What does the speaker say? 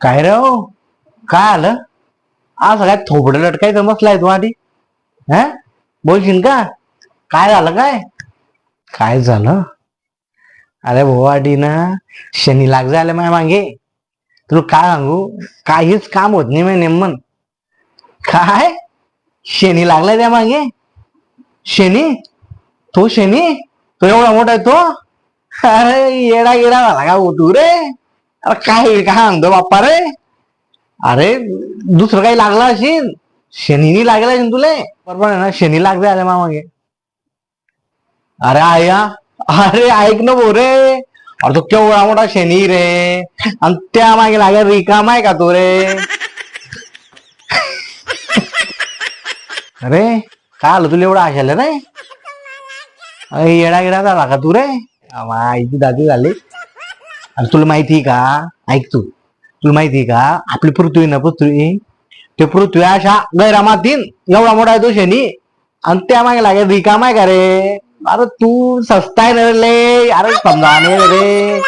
काय राव हो? काय आलं? आज काय थोबड लटकायचं बसलाय तू आधी. हा? बोलशील का? काय झालं काय? काय झालं? अरे भाऊ आधी ना शनी लाग झालं माझ्या मागे. तुला काय सांगू? काहीच काम होत नाही मी नेमन काय? शेनी लागलाय त्या मागे. शेनी? तो शनी? तो एवढा मोठा आहे तो? अरे येडा गेडा झाला का तू रे? अरे काय काय सांगतो बाप्पा रे? अरे दुसरं काही लागलं असेल? शनीनी लागला असेल तुले? बरोबर ना? शनी लागले आले मागे अरे आया. अरे ऐक ना भो रे. अरे तो केवढा मोठा शनी रे. आणि त्या मागे लागेल रिकाम आहे का तो रे? अरे काय आलं तुला एवढं आशाला रे? अरे येडा गेडा झाला का तू रे? आईची दादी झाली. अरे तुला माहिती का? ऐक तू. तुला माहिती का? आपली पृथ्वी ना पृथ्वी ते पृथ्वी अशा गैरामातीन एवढा मोठा आहे तो शनी. आणि त्या मागे लागेल रिकाम आहे का रे? अरे तू सस्ता आहे ना रे अरे समजा रे.